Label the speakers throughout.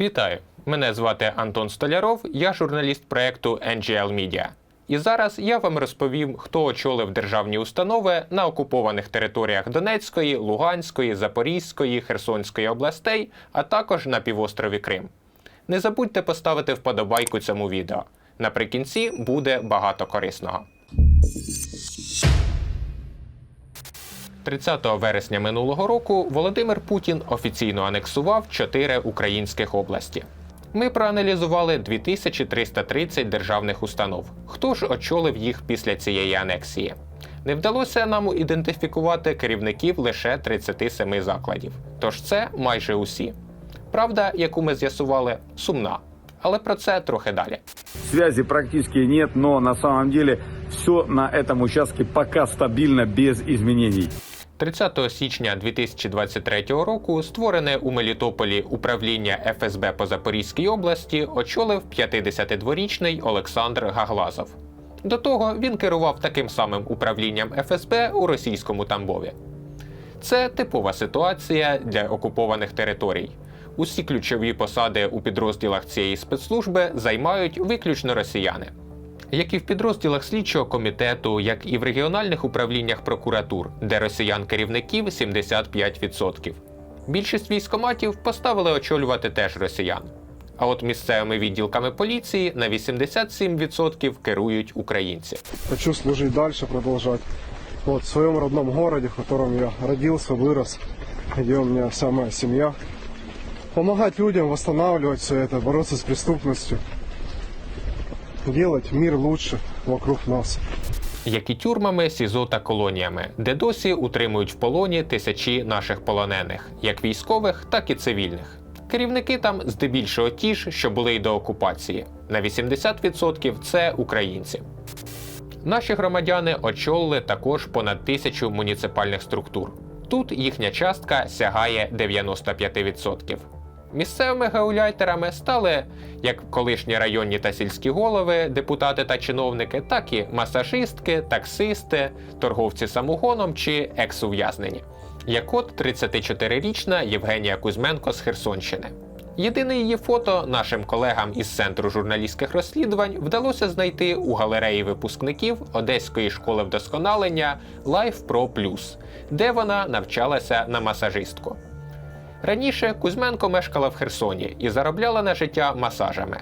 Speaker 1: Вітаю! Мене звати Антон Столяров, я журналіст проекту NGL Media. І зараз я вам розповім, хто очолив державні установи на окупованих територіях Донецької, Луганської, Запорізької, Херсонської областей, а також на півострові Крим. Не забудьте поставити вподобайку цьому відео. Наприкінці буде багато корисного. 30 вересня минулого року Володимир Путін офіційно анексував чотири українських області. Ми проаналізували 2330 державних установ. Хто ж очолив їх після цієї анексії? Не вдалося нам ідентифікувати керівників лише 37 закладів. Тож це майже усі. Правда, яку ми з'ясували, сумна. Але про це трохи далі.
Speaker 2: Связи практически нет, но на самом деле все на этом участке пока стабильно, без изменений.
Speaker 1: 30 січня 2023 року створене у Мелітополі управління ФСБ по Запорізькій області очолив 52-річний Олександр Гаглазов. До того він керував таким самим управлінням ФСБ у російському Тамбові. Це типова ситуація для окупованих територій. Усі ключові посади у підрозділах цієї спецслужби займають виключно росіяни. Як і в підрозділах слідчого комітету, як і в регіональних управліннях прокуратур, де росіян керівників 75%. Більшість військоматів поставили очолювати теж росіян. А от місцевими відділками поліції на 87% керують українці.
Speaker 3: Хочу служить дальше, продолжать. Вот, в своем родном городе, в котором я родился, вырос, где у меня вся моя семья. Помогать людям, восстанавливать все это, бороться с преступностью. Делать мир лучше вокруг нас.
Speaker 1: як і тюрмами, СІЗО та колоніями, де досі утримують в полоні тисячі наших полонених, як військових, так і цивільних. Керівники там здебільшого ті ж, що були й до окупації. На 80% це українці. Наші громадяни очолили також понад тисячу муніципальних структур. Тут їхня частка сягає 95%. Місцевими гауляйтерами стали як колишні районні та сільські голови, депутати та чиновники, так і масажистки, таксисти, торговці самогоном чи екс-ув'язнені. Як от 34-річна Євгенія Кузьменко з Херсонщини. Єдине її фото нашим колегам із центру журналістських розслідувань вдалося знайти у галереї випускників Одеської школи вдосконалення Life Pro Plus, де вона навчалася на масажистку. Раніше Кузьменко мешкала в Херсоні і заробляла на життя масажами.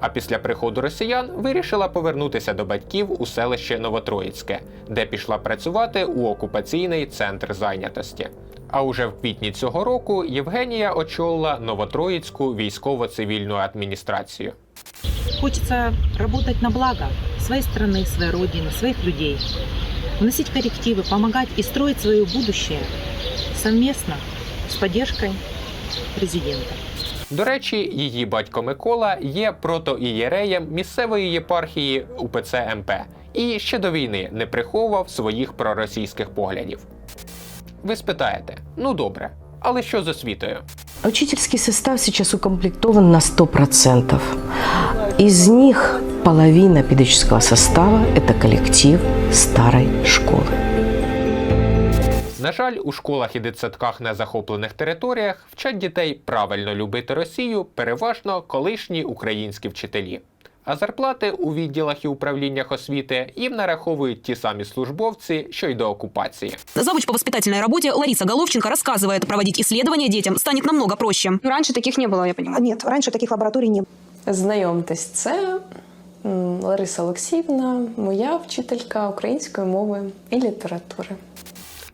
Speaker 1: А після приходу росіян вирішила повернутися до батьків у селище Новотроїцьке, де пішла працювати у окупаційний центр зайнятості. А уже в квітні цього року Євгенія очолила Новотроїцьку військово-цивільну адміністрацію.
Speaker 4: Хочется работать на благо своей страны, своей родины, своих людей. Вносить коррективы, помогать и строить свое будущее совместно с поддержкой президента.
Speaker 1: До речі, її батько Микола є протоієреєм місцевої єпархії УПЦ МП і ще до війни не приховував своїх проросійських поглядів. Ви спитаєте: ну добре, але що з освітою?
Speaker 5: Учительский состав сейчас укомплектован на 100%. Из них половина педагогического состава – это коллектив старой школы.
Speaker 1: На жаль, у школах і дитсадках на захоплених територіях вчать дітей правильно любити Росію переважно колишні українські вчителі. А зарплати у відділах і управліннях освіти їм нараховують ті самі службовці, що й до окупації.
Speaker 6: Завуч по воспитательной работе Лариса Головченко рассказывает, проводить исследования детям станет намного проще.
Speaker 7: Раньше таких не было, я понимаю.
Speaker 8: Нет, раньше таких лабораторий не было.
Speaker 9: Знайомтесь, це м, Лариса Олексіївна, моя вчителька української мови і літератури.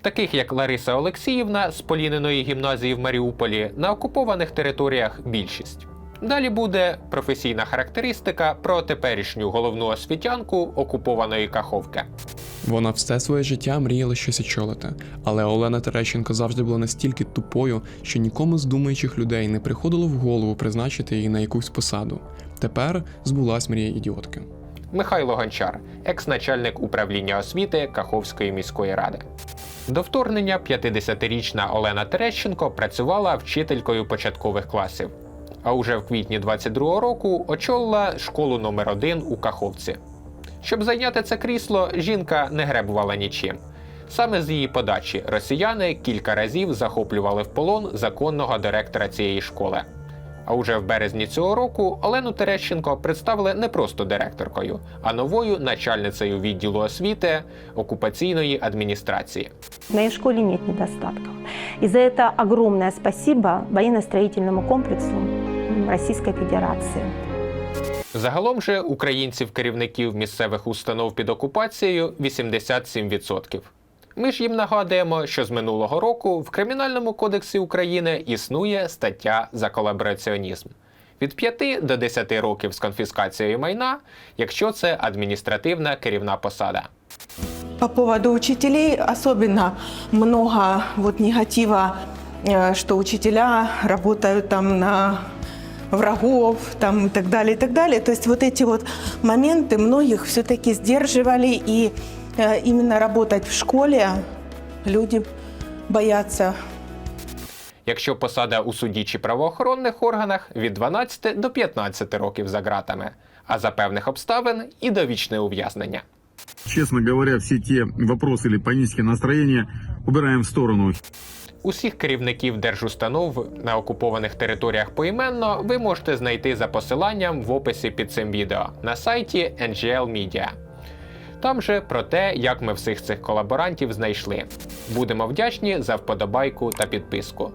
Speaker 1: Таких як Лариса Олексіївна з Поліниної гімназії в Маріуполі на окупованих територіях більшість. Далі буде професійна характеристика про теперішню головну освітянку окупованої Каховки.
Speaker 10: Вона все своє життя мріяла щось очолити, але Олена Терещенко завжди була настільки тупою, що нікому з думаючих людей не приходило в голову призначити її на якусь посаду. Тепер збулась мрія ідіотки.
Speaker 1: Михайло Гончар, екс-начальник управління освіти Каховської міської ради. До вторгнення 50-річна Олена Терещенко працювала вчителькою початкових класів. А уже в квітні 22-го року очолила школу номер 1 у Каховці. Щоб зайняти це крісло, жінка не гребувала нічим. Саме з її подачі росіяни кілька разів захоплювали в полон законного директора цієї школи. А уже в березні цього року Олену Терещенко представили не просто директоркою, а новою начальницею відділу освіти окупаційної адміністрації.
Speaker 7: В моей школе нет недостатков. И за это огромное спасибо военно-строительному комплексу м, Российской Федерации.
Speaker 1: Загалом же українців-керівників місцевих установ під окупацією 87%. Ми ж їм нагадуємо, що з минулого року в Кримінальному кодексі України існує стаття за колабораціонізм від 5 до 10 років з конфіскацією майна, якщо це адміністративна керівна посада.
Speaker 8: По поводу учителей особенно много вот негатива, э, что учителя работают там на врагов там и так далее, и так далее. То есть вот эти вот моменты многих все-таки сдерживали, и э, именно работать в школе люди боятся
Speaker 1: Якщо посада у суді чи правоохоронних органах від 12 до 15 років за ґратами, а за певних обставин і довічне ув'язнення.
Speaker 2: Честно говоря, все те вопросы или панические настроения убираем в сторону.
Speaker 1: Усіх керівників держустанов на окупованих територіях поіменно ви можете знайти за посиланням в описі під цим відео на сайті NGL Media. Там же про те, як ми всіх цих колаборантів знайшли. Будемо вдячні за вподобайку та підписку.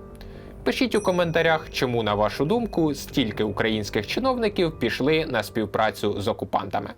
Speaker 1: Пишіть у коментарях, чому, на вашу думку, стільки українських чиновників пішли на співпрацю з окупантами.